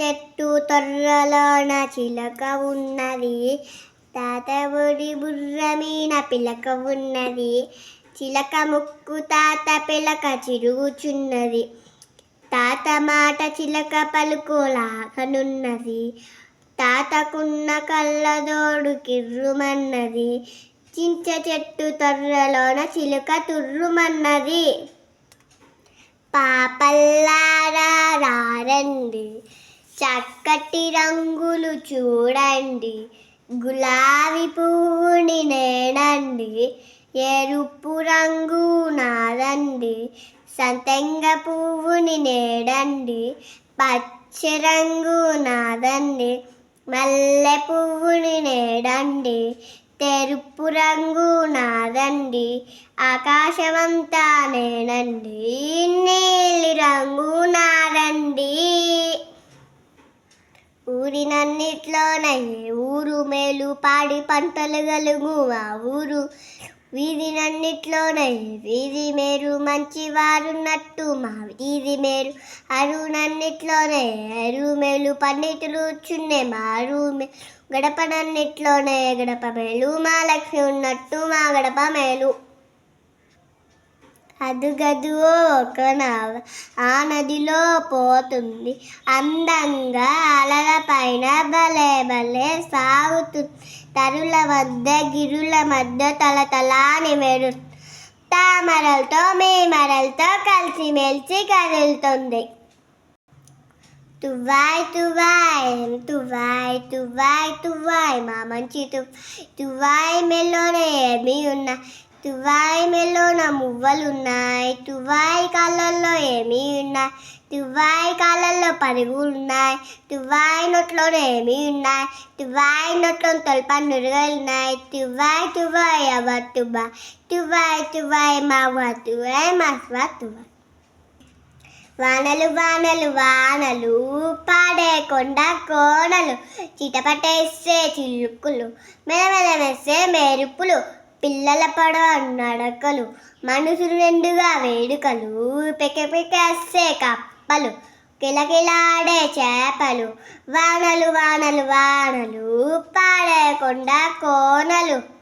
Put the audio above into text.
చెట్టు తొర్రలోన చిలక ఉన్నది. తాతవుడి బుర్ర మీన పిలక ఉన్నది. చిలక ముక్కు తాత పిలక చిరుగుచున్నది. తాత మాట చిలక పలుకులాగనున్నది తాతకున్న కళ్ళదోడు కిర్రుమన్నది. చింత చెట్టు తొర్రలోన చిలుక తుర్రుమన్నది. పాపల్లారా రారండి చక్కటి రంగులు చూడండి. గులాబీ పువ్వుని నేనండి. ఎరుపు రంగు నాదండి. సంతంగ పువ్వుని నేడండి. పచ్చ రంగు నాదండి. మల్లె పువ్వుని నేడండి. తెరుపు రంగు నాదండి ఆకాశమంతా నేనండి నీలి రంగు నాదండి ఊరినన్నిట్లోన ఏ ఊరు మేలు పాడి పంటలు గలుగు ఆ ఊరు వీధినన్నిట్లోన ఏ వీధి మేరు మంచివారున్నట్టు మా వీధి మేరు అరునన్నిట్లోనే అరు మేలు పన్నిటిలు చున్నే మా అరు మే గడపనన్నిట్లోనే గడప మేలు మా లక్ష్మి ఉన్నట్టు మా గడప మేలు. అదుగదు ఒక నవ. ఆ నదిలో పోతుంది. అందంగా అలల పైన భలే భలే సాగుతుంది తరుల వద్ద గిరుల మధ్య తల తలాని మెరు తామరలతో మేమరలతో కలిసి మెలిసి కదులుతుంది. తువ్వాయ్ తువ్వాయ్ తువ్వాయ్ తువ్వాయ్ తువ్వాయ్ మా మంచి తు తువ్వాయ్ మెల్లోనే ఏమి ఉన్నాయి తువ్వాయ్ మువ్వలు మువ్వలున్నాయి తువ్వాయ్ కాళ్ళల్లో ఏమి ఉన్నాయి తువ్వాయ్ కాళ్ళల్లో పరుగులున్నాయి తువ్వాయ్ నోట్లోనే ఏమి ఉన్నాయి తువ్వాయ్ నోట్లో తొలపన్నురుగలున్నాయి తువ్వాయ్ తువ్వాయ్ అవ్వ తువ్వాయ్ తువ్వాయ్ తువ్వాయ్ మా తువ్వాయ్ మా తువ్వాయ్ వానలు వానలు వానలు పాడే కొండ కోణలు చిటపటేసే చిలుకులు మెలమెల వేసే మెరుపులు పిల్లల పడవ నడకలు మనుషులు రెండుగా వేడుకలు పెకెపెకేసే కప్పలు కిలకిలాడే చేపలు వానలు వానలు వానలు పాడే కొండ కోనలు.